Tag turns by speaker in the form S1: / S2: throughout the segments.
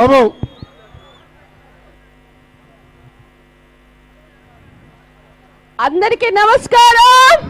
S1: బాబు
S2: అందరికీ నమస్కారం.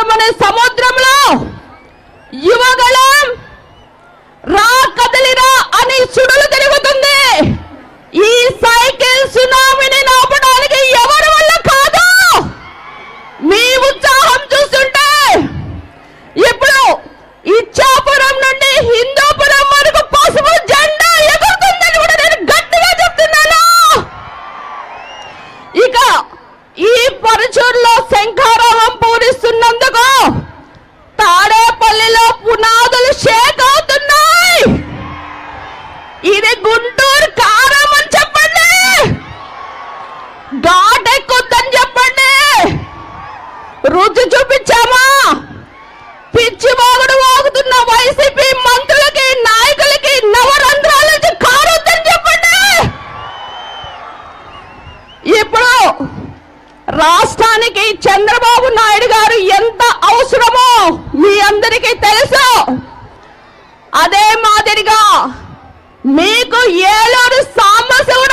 S2: ఆంధ్ర అనే సముద్రంలో యువగళం రా కదలిరా అని సుడులు తిరుగుతుంది. ఈ సైకిల్ సునామీని నాపడానికి ఎవరి వల్ల కాదు? మీ ఉత్సాహం చూస్తుంటే ఇప్పుడు ఇచ్చాపురం నుండి హిందూపురం వరకు పసుపు జెండా ఎగురుతుందని కూడా నేను గట్టిగా చెప్తున్నాను. ఇక ఈ పరుచూరులో శంఖారావం పూరిస్తున్నందుకు పిచ్చి బాగుడు వాగుతున్న వైసీపీ మంత్రులకి నాయకులకి నవరంధ్రాల నుంచి కారొద్దని చెప్పండి. ఇప్పుడు రాష్ట్రానికి చంద్రబాబు నాయుడు గారు ఎంత అవసరమో మీ అందరికీ తెలుసు. అదే మాదిరిగా మీకు ఏలూరు సాంబశివరావు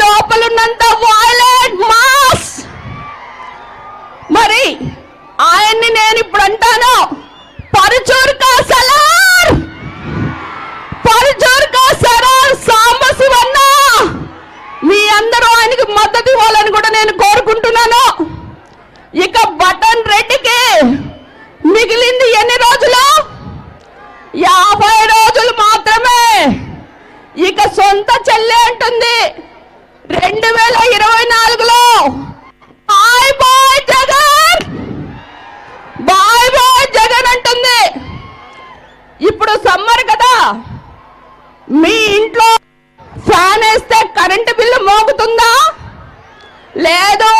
S2: లోపలున్నంత వైలెంట్ మాస్ మరి ఆయన్ని నేను ఇప్పుడు అంటాను పరుచూరు కా సలార్! పరుచూరు కా సలార్ సాంబశివన్న! మీ అందరూ ఆయనకి మద్దతు ఇవ్వాలని కూడా నేను కోరుకుంటున్నాను. ఇక బటన్ రెడ్డికి మిగిలింది ఎన్ని రోజులు? యాభై రోజులు మాత్రమే. ఇక సొంత చెల్లె అంటుంది. రెండు వేల ఇరవై నాలుగులో bye bye Jagan! Bye bye Jagan అంటుంది. ఇప్పుడు సమ్మర్ కదా. మీ ఇంట్లో ఫ్యాన్ వేస్తే కరెంటు బిల్లు మోగుతుందా? లేదు.